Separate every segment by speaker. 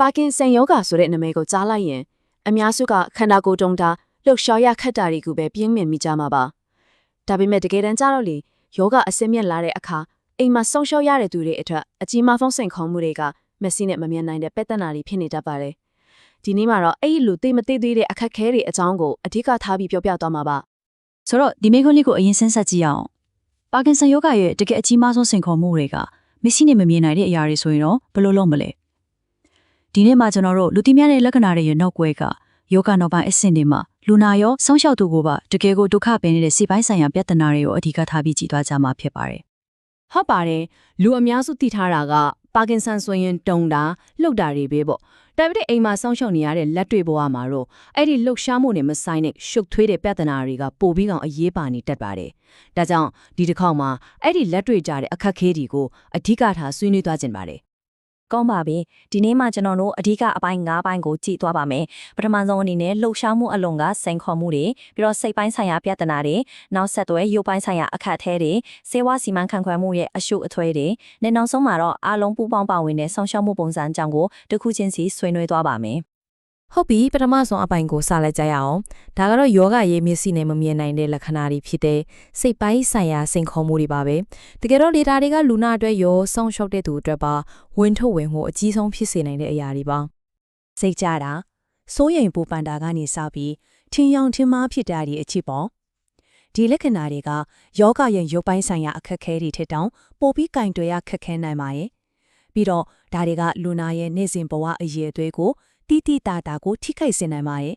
Speaker 1: ပါကင်ဆန်ယောဂါဆိုတဲ့နာမည်ကိုကြားလိုက်ရင် အများစုကခန္ဓာကိုယ်တုံတာလှုပ်ရှားရခက်တာတွေကိုပဲပြင်းမြင်မိကြမှာပါဒါပေမဲ့တကယ်တမ်းကျတော့လေယောဂအစင်းမြင့်လာတဲ့အခါအိမ်မှာဆုံးရှုံးရတဲ့သူတွေအတွက်အကြီးမားဆုံးစိန်ခေါ်မှုတွေကမက်ဆီနဲ့မမြင်နိုင်တဲ့ပက်တနာတွေဖြစ်နေတတ်ပါတယ်ဒီနေ့မှာတော့အဲ့ဒီလူသိမသိသေးတဲ့အခက်အခဲတွေအကြောင်းကိုအဓိကထားပြီးပြောပြသွားမှာပါ
Speaker 2: ဆိုတော့ဒီမိခွန်းလေးကိုအရင်ဆန်းဆက်ကြည့်အောင်ပါကင်ဆန်ယောဂရဲ့တကယ်အကြီးမားဆုံးစိန်ခေါ်မှုတွေကမက်ဆီနဲ့မမြင်နိုင်တဲ့အရာတွေဆိုရင်တော့ဘယ်လိုလုပ်မလဲ ဒီနေ့မှာကျွန်တော်တို့လူသိများတဲ့လက္ခဏာတွေရဲ့နောက်ွယ်ကယောဂနောက်ပိုင်းအဆင့်တွေမှာလူနာရောစောင့်ရှောက်သူကိုပါတကယ်ကိုဒုက္ခပင်နေတဲ့စိပိုင်းဆိုင်ရာပြဿနာတွေကိုအဓိကထားပြီးကြည်သွားကြမှာဖြစ်ပါတယ်
Speaker 3: ဟုတ်ပါတယ်လူအများစုသိထားတာကပါကင်ဆန်ဆိုရင်တုံတာလှုပ်တာတွေပဲပေါ့ဒါပေမဲ့အိမ်မှာစောင့်ရှောက်နေရတဲ့လက်တွေဘဝမှာတော့အဲ့ဒီလှုပ်ရှားမှုနဲ့မဆိုင်တဲ့ရှုပ်ထွေးတဲ့ပြဿနာတွေကပိုပြီးကောင်အရေးပါနေတတ်ပါတယ်ဒါကြောင့်ဒီတစ်ခေါက်မှာအဲ့ဒီလက်တွေကြတဲ့အခက်အခဲတွေကိုအဓိကထားဆွေးနွေးသွားကြပါတယ်
Speaker 4: ကောင်းပါပြီဒီနေ့မှကျွန်တော်တို့အဓိကအပိုင်း၅ပိုင်းကိုကြည့်သွားပါမယ်ပထမဆုံးအနေနဲ့လှုပ်ရှားမှုအလွန်ကစိန်ခေါ်မှုတွေပြီးတော့စိတ်ပိုင်းဆိုင်ရာပြဿနာတွေနောက်ဆက်တွဲရုပ်ပိုင်းဆိုင်ရာအခက်အခဲတွေစေဝါစီမံခန့်ခွဲမှုရဲ့အရှုပ်အထွေးတွေနဲ့နောက်ဆုံးမှာတော့အားလုံးပူးပေါင်းပါဝင်တဲ့ဆောင်ရှောက်မှုပုံစံအကြောင်းကိုတစ်ခုချင်းစီဆွေးနွေးသွားပါမယ်
Speaker 5: ဟုတ်ပြီပထမဆုံးအပိုင်ကိုစလိုက်ကြရအောင်ဒါကတော့ယောဂရေးမျက်စိနဲ့မမြင်နိုင်တဲ့လက္ခဏာတွေဖြစ်တဲ့စိတ်ပိုင်းဆိုင်ရာစိန်ခေါ်မှုတွေပါပဲတကယ်တော့လေတာတွေကလူနာအတွက်ရောစောင့်ရှောက်တဲ့သူအတွက်ပါဝင်ထုတ်ဝင်မှုအကြီးဆုံးဖြစ်စေနိုင်တဲ့အရာတွေပါ
Speaker 6: စိတ်ကြတာစိုးရိမ်ပူပန်တာကနေစပြီးထင်ယောင်ထင်မှားဖြစ်တာတွေအချစ်ပေါ့ဒီလက္ခဏာတွေကယောဂရဲ့ရုပ်ပိုင်းဆိုင်ရာအခက်အခဲတွေထက်တောင်ပိုပြီးကင်တွယ်ရခက်ခဲနိုင်ပါရဲ့ပြီးတော့ဒါတွေကလူနာရဲ့နေ့စဉ်ဘဝအရေးအသွေးကို တိတိတတာကိုထိခိုက်စေနိုင်ပါရဲ့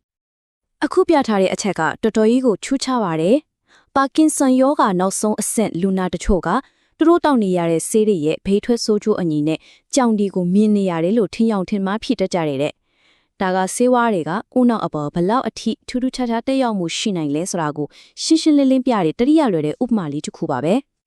Speaker 1: အခုပြထားတဲ့အချက်ကတော်တော်ကြီးကိုချူးခြားပါတယ်။ပါကင်ဆန်ယောဂါနောက်ဆုံးအဆင့်လူနာတချို့ကသူတို့တောက်နေရတဲ့ဆေးတွေရဲ့ဘေးထွက်ဆိုးကျိုးအညီနဲ့ကြောင်ဒီကိုမြင်နေရတယ်လို့ထင်ယောင်ထင်မှားဖြစ်တတ်ကြတယ်တဲ့။ဒါကဆေးဝါးတွေကဦးနောက်အပေါ်ဘလောက်အထိထူးထူးခြားခြားတက်ရောက်မှုရှိနိုင်လဲဆိုတာကိုရှင်းရှင်းလင်းလင်းပြတဲ့တတိယလွယ်တဲ့ဥပမာလေးတစ်ခုပါပဲ။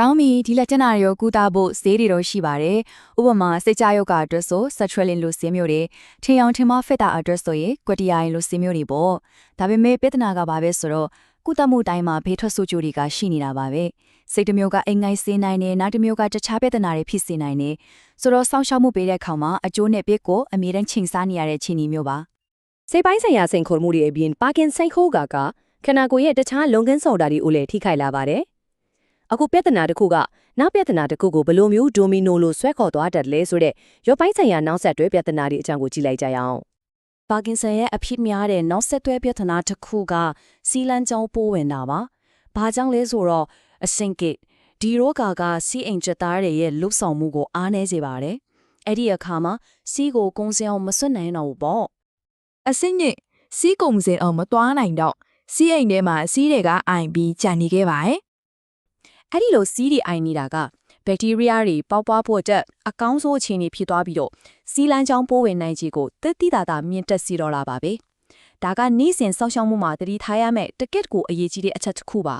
Speaker 7: ကောင်းပြီဒီလက်ကျန်တာတွေကိုကုသဖို့ဈေးတွေတော့ရှိပါတယ်ဥပမာစိတ်ကြယုတ်ကအတွက်ဆို sertraline လို့ဈေးမျိုးတွေထင်အောင်ထင်မဖက်တာအတွက်ဆိုရင် quetiapine လို့ဈေးမျိုးတွေပေါ့ဒါပေမဲ့ပြဿနာကဘာပဲဆိုတော့ကုသမှုတိုင်းမှာဘေးထွက်ဆိုးကျိုးတွေကရှိနေတာပါပဲစိတ်တစ်မျိုးကအိမ်ငိုင်းစေးနိုင်တယ်နောက်တစ်မျိုးကတခြားပြဿနာတွေဖြစ်စေနိုင်တယ်ဆိုတော့စောင့်ရှောက်မှုပေးတဲ့အခါမှာအကျိုးနဲ့ပြစ်ကိုအမြဲတမ်းချိန်ဆနေရတဲ့ခြေနေမျိုးပါ
Speaker 3: စိတ်ပိုင်းဆိုင်ရာစိန်ခေါ်မှုတွေအပြင်ပါကင်ဆိုင်ခိုးကကခန္ဓာကိုယ်ရဲ့တခြားလုပ်ငန်းဆောင်တာတွေကိုလည်းထိခိုက်လာပါတယ် အခုပြဿနာတစ်ခုကနောက်ပြဿနာတစ်ခုကိုဘယ်လိုမျိုးဒိုမီနိုလိုဆွဲခေါ်သွားတတ်လဲဆိုတဲ့ရုပ်ပိုင်းဆိုင်ရာနောက်ဆက်တွဲပြဿနာတွေအကြောင်းကိုကြည့်လိုက်ကြရအောင်
Speaker 6: ပါကင်ဆန်ရဲ့အဖြစ်များတဲ့နောက်ဆက်တွဲပြဿနာတစ်ခုကစီလန်းကြောင်းပိုးဝင်တာပါ။ဘာကြောင့်လဲဆိုတော့အဆင့်ကဒီရောဂါကစီအိမ်ချက်သားတွေရဲ့လှုပ်ဆောင်မှုကိုအားနည်းစေပါတယ်။အဲ့ဒီအခါမှာစီကိုကုန်းစင်းအောင်မစွတ်နိုင်တော့ဘူးပေါ့
Speaker 8: အစင်းညစ်စီးကုံစင်အောင်မသွားနိုင်တော့စီးအိမ်ထဲမှာစီးတွေကအိုင်ပြီးကြံနေခဲ့ပါရဲ့
Speaker 6: အဲ့ဒီလိုစီးတွေအိုင်နေတာကဘက်တီးရီးယားတွေပေါက်ပွားဖို့အတွက်အကောင်းဆုံးအခြေအနေဖြစ်သွားပြီးတော့စီလန်းချောင်းပိုးဝင်နိုင်ခြင်းကိုတက်တိတာတာမြင့်တက်စီတော့လာပါပဲဒါကနေ့စဉ်စောင့်ရှောက်မှုမှာတတိထားရမယ့်တကက်ကိုအရေးကြီးတဲ့အချက်တစ်ခုပါ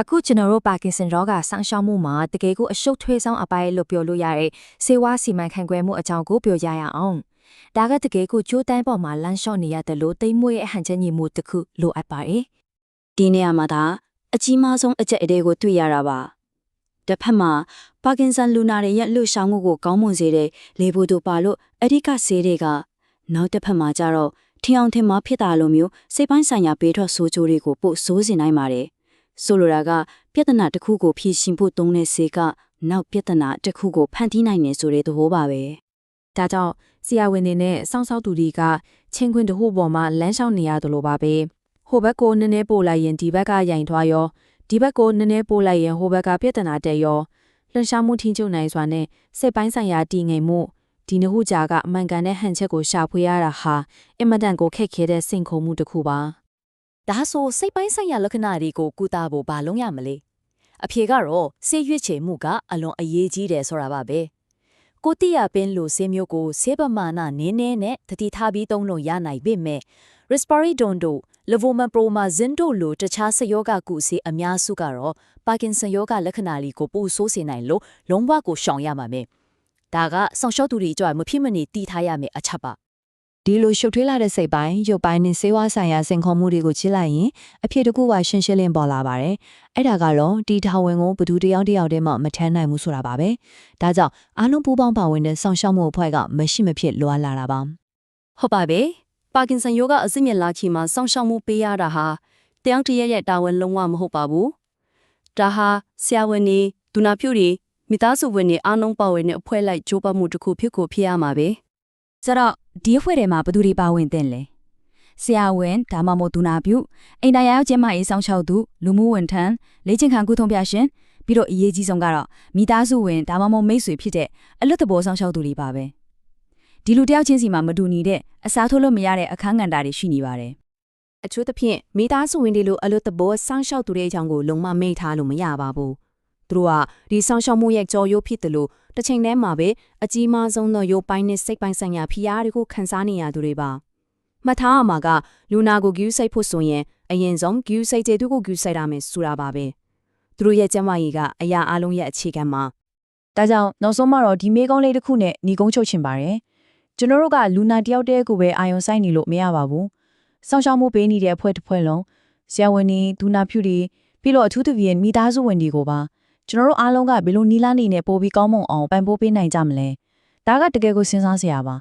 Speaker 4: အခုကျွန်တော်တို့ပါကင်ဆန်ရောဂါဆောင်းရှောက်မှုမှာတကယ်ကိုအရှုပ်ထွေးဆောင်အပိုင်းလို့ပြောလို့ရတဲ့ဆေးဝါးစီမံခန့်ခွဲမှုအကြောင်းကိုပြောကြရအောင်ဒါကတကယ်ကိုကြိုးတန်းပေါ်မှာလမ်းလျှောက်နေရတယ်လို့တိမ်မွေးရဲ့အဟန်ချက်ညီမှုတစ်ခုလိုအပ်ပါတယ်
Speaker 2: ဒီနေရာမှာဒါ အကြီးမားဆုံးအကျက်အတဲကိုတွေ့ရတာပါတစ်ဖက်မှာပါကင်ဆန်လူနာတွေရဲ့လှုပ်ရှားမှုကိုကောင်းမွန်စေတဲ့လေဘူတို့ပါလို့အဓိကဆေးတွေကနောက်တစ်ဖက်မှာကျတော့ထင်အောင်ထင်မှားဖြစ်တာလိုမျိုးစိတ်ပိုင်းဆိုင်ရာဘေးထွက်ဆိုးကျိုးတွေကိုပို့ဆိုးစေနိုင်ပါတယ်ဆိုလိုတာကပြဿနာတစ်ခုကိုဖြေရှင်းဖို့သုံးတဲ့ဆေးကနောက်ပြဿနာတစ်ခုကိုဖန်တီးနိုင်နေဆိုတဲ့သဘောပါပဲ
Speaker 5: ဒါကြောင့်ဆရာဝန်တွေနဲ့စောင့်ရှောက်သူတွေကချင်းခွင်တဟုပေါ်မှာလမ်းလျှောက်နေရတယ်လို့ပါပဲ ဟိုဘက်ကိုနည်းနည်းပို့လိုက်ရင်ဒီဘက်ကရိုင်သွားရောဒီဘက်ကိုနည်းနည်းပို့လိုက်ရင်ဟိုဘက်ကပြဿနာတက်ရောလှန်ရှားမှုထိန်းချုပ်နိုင်စွာနဲ့စိတ်ပိုင်းဆိုင်ရာတည်ငြိမ်မှုဒီနှစ်ခုကြားကအမှန်ကန်တဲ့ဟန်ချက်ကိုရှာဖွေရတာဟာအင်မတန်ကိုခက်ခဲတဲ့စိန်ခေါ်မှုတစ်ခုပါ
Speaker 6: ဒါဆိုစိတ်ပိုင်းဆိုင်ရာလက္ခဏာတွေကိုကုသဖို့ဘာလုပ်ရမလဲအဖြေကတော့ဆေးရွက်ချေမှုကအလွန်အရေးကြီးတယ်ဆိုတာပါပဲကိုတိယပင်လိုဆေးမျိုးကိုဆေးပမာဏနင်းနေနဲ့တတိထားပြီးသုံးလို့ရနိုင်ပေမဲ့ risperidone တို့ levomepromazine တို့လိုတခြားဆေးရောဂါကုဆေးအများစုကတော့ပါကင်ဆန်ရောဂါလက္ခဏာတွေကိုပိုဆိုးစေနိုင်လို့လုံးဝကိုရှောင်ရမှာမယ်ဒါကဆောင်ရှော့သူတွေကြွမဖြစ်မနေတီးထားရမယ်အချက်ပါ
Speaker 9: ဒီလိုရှုပ်ထွေးလာတဲ့စိတ်ပိုင်းရုပ်ပိုင်းနဲ့စေဝါဆိုင်ရာစင်ခေါ်မှုတွေကိုချစ်လိုက်ရင်အဖြစ်တစ်ခုကရှင်းရှင်းလင်းပေါ်လာပါတယ်။အဲ့ဒါကတော့ဒီထာဝန်ကိုဘသူတစ်ယောက်တစ်ယောက်တည်းမှမထမ်းနိုင်ဘူးဆိုတာပါပဲ။ဒါကြောင့်အားလုံးပူးပေါင်းပါဝင်တဲ့ဆောင်ရှောက်မှုအဖွဲ့ကမရှိမဖြစ်လွာလာတာပါ
Speaker 3: ဟုတ်ပါပဲ ပါကင်ဆန်ယောဂအစစ်မြစ်လာခီမှာစောင့်ရှောက်မှုပေးရတာဟာတယောက်တစ်ရက်ရဲ့တာဝန်လုံးဝမဟုတ်ပါဘူးဒါဟာဆရာဝန်တွေဒုနာပြုတွေမိသားစုဝင်တွေအားလုံးပါဝင်တဲ့အဖွဲ့လိုက်ကြိုးပမ်းမှုတစ်ခုဖြစ်ကိုဖြစ်ရမှာပဲ
Speaker 10: ဆိုတော့ဒီအဖွဲ့ထဲမှာဘယ်သူတွေပါဝင်သင့်လဲဆရာဝန်ဒါမှမဟုတ်ဒူနာပြုအိမ်တိုင်ရောက်ချင်းမအေးဆောင်ချောက်သူလူမှုဝန်ထမ်းလေ့ကျင့်ခံကုထုံးပြရှင်ပြီးတော့အရေးကြီးဆုံးကတော့မိသားစုဝင်ဒါမှမဟုတ်မိတ်ဆွေဖြစ်တဲ့အလွတ်တဘောဆောင်ချောက်သူတွေပါပဲ ဒီလူတယောက်ချင်းစီမှာမတူညီတဲ့အစားထိုးလို့မရတဲ့အခန်းကဏ္ဍတွေရှိနေပါတယ်
Speaker 6: အချို့သဖြင့်မိသားစုဝင်တွေလိုအလွတ်တဘောစောင့်ရှောက်သူတွေအကြောင်းကိုလုံမမေ့ထားလို့မရပါဘူးသူတို့ကဒီစောင့်ရှောက်မှုရဲ့ကြော်ရိုးဖြစ်တယ်လို့တစ်ချိန်တည်းမှာပဲအကြီးမားဆုံးသောရိုးပိုင်းနဲ့စိတ်ပိုင်းဆိုင်ရာဖိအားတွေကိုခံစားနေရသူတွေပါမှတ်ထားရမှာကလူနာကိုဂယူးစိတ်ဖို့ဆိုရင်အရင်ဆုံးဂယူးစိတ်တဲ့သူကိုဂယူးစိတ်ရမယ်ဆိုတာပါပဲသူတို့ရဲ့ကျန်းမာရေးကအရာအလုံးရဲ့အခြေခံမှာ
Speaker 11: ဒါကြောင့်နောက်ဆုံးမှာတော့ဒီမေးကုန်းလေးတစ်ခုနဲ့ညီကုန်းချုပ်ချင်ပါတယ် ကျွန်တော်တို့ကလူနာတယောက်တည်းကိုပဲအာယုံဆိုင်နေလို့မရပါဘူးစောင့်ရှောက်မှုပေးနေတဲ့အဖွဲ့တစ်ဖွဲ့လုံးဆရာဝန်တွေဒူနာဖြူတွေပြီးတော့အထူးသဖြင့်မိသားစုဝင်တွေကိုပါကျွန်တော်တို့အားလုံးကဘယ်လိုနီလာနေနဲ့ပို့ပြီးကောင်းမွန်အောင်ပံ့ပိုးပေးနိုင်ကြမလဲဒါကတကယ်ကိုစဉ်းစားစရာပါ